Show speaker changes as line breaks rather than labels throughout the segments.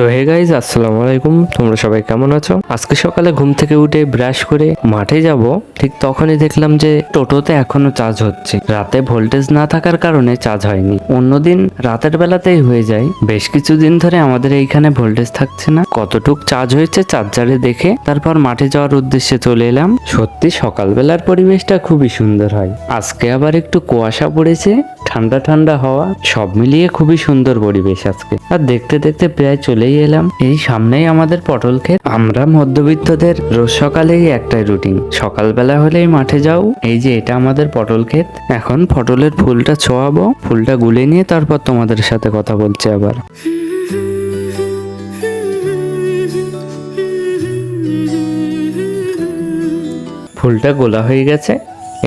So hey guys আসসালামু আলাইকুম। তোমরা সবাই কেমন আছো? আজকে সকালে ঘুম থেকে উঠে ব্রাশ করে মাঠে যাব। ঠিক তখনই দেখলাম যে টোটোতে এখনও চার্জ হচ্ছে। রাতে ভোল্টেজ না থাকার কারণে চার্জ হয়নি। অন্যদিন রাতের বেলাতেই হয়ে যায়। বেশ কিছুদিন ধরে আমাদের এইখানে ভোল্টেজ থাকছে না। কতটুক চার্জ হয়েছে চার্জারে দেখে তারপর মাঠে যাওয়ার উদ্দেশ্যে চলে এলাম। সত্যি সকালবেলার পরিবেশটা খুবই সুন্দর হয়। আজকে আবার একটু কুয়াশা পড়েছে, ঠান্ডা ঠান্ডা হাওয়া, সব মিলিয়ে খুবই সুন্দর পরিবেশ আজকে। আর দেখতে দেখতে প্রায় চলেই এলাম। এই সামনেই আমাদের পটল ক্ষেত। আমরা মধ্যবিত্তদের রোজ সকালেই একটাই রুটিন সকালবেলা হলেই মাঠে যাও। এই যে এটা আমাদের পটল ক্ষেত। এখন পটলের ফুলটা ছোঁয়াবো। ফুলটা গুলে নিয়ে তারপর তোমাদের সাথে কথা বলছে আবার। ফুলটা গোলা হয়ে গেছে।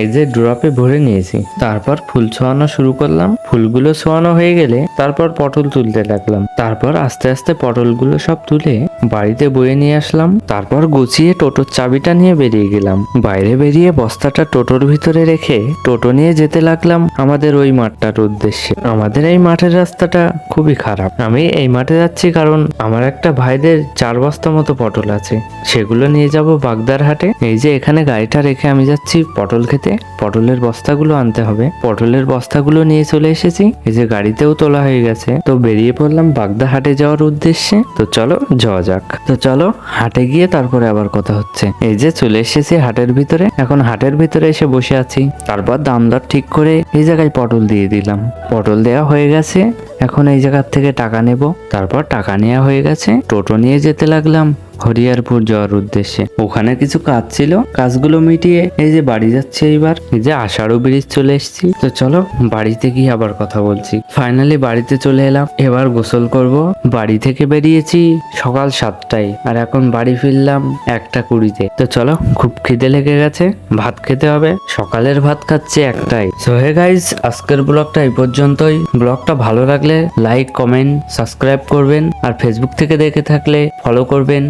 এই যে ড্রপে ভরে নিয়েছি, তারপর ফুল ছোঁয়ানো শুরু করলাম। ফুলগুলো ছোঁয়ানো হয়ে গেলে তারপর পটল তুলতে লাগলাম। তারপর আস্তে আস্তে পটলগুলো সব তুলে বাড়িতে বয়ে নিয়ে আসলাম। তারপর গুছিয়ে টোটোর চাবিটা নিয়ে বেরিয়ে গেলাম। বাইরে বেরিয়ে বস্তাটা টোটোর ভিতরে রেখে টোটো নিয়ে যেতে লাগলাম আমাদের ওই মাঠটার উদ্দেশ্যে। আমাদের এই মাঠের রাস্তাটা খুবই খারাপ। আমি এই মাঠে যাচ্ছি কারণ আমার একটা ভাইদের চার বস্তা মতো পটল আছে। সেগুলো নিয়ে যাব বাগদার হাটে। এই যে এখানে গাড়িটা রেখে আমি যাচ্ছি পটল খেতে পটলের বস্তাগুলো আনতে হবে। পটলের বস্তাগুলো নিয়ে চলে এসেছি। এই যে গাড়িতেও তোলা হয়ে গেছে। তো বেরিয়ে পড়লাম বাগদা হাটে যাওয়ার উদ্দেশ্যে। তো চলো, যাওয়া যাক। তো চলো, হাটে গিয়ে তারপরে আবার কথা হচ্ছে। এই যে চলে এসেছি হাটের ভিতরে। এখন হাটের ভিতরে এসে বসে আছি। তারপর দাম দর ঠিক করে এই জায়গায় পটল দিয়ে দিলাম। পটল দেওয়া হয়ে গেছে। এখন এই জায়গার থেকে টাকা নেব। তারপর টাকা নেওয়া হয়ে গেছে। টোটো নিয়ে যেতে লাগলাম। হরিয়ারপুর যাওয়ার উদ্দেশ্যে। ওখানে কিছু কাজ ছিল, কাজগুলো মিটিয়ে এই যে বাড়ি যাচ্ছে এইবার, এই যে আষাঢ় ব্রিজ চলে এসেছি। তো চলো, বাড়িতে গিয়ে আবার কথা বলছি। ফাইনালি বাড়িতে চলে এলাম, এবার গোসল করব। বাড়ি থেকে বেরিয়েছি সকাল সাতটায়, আর এখন বাড়ি ফিরলাম একটা কুড়িতে। তো চলো, খুব খিদে লেগে গেছে, ভাত খেতে হবে। সকালের ভাত খাচ্ছে একটাই। সো হে গাইজ আজকের ব্লগটা এই পর্যন্তই। ব্লগটা ভালো লাগলে লাইক কমেন্ট সাবস্ক্রাইব করবেন, আর ফেসবুক থেকে দেখে থাকলে ফলো করবেন।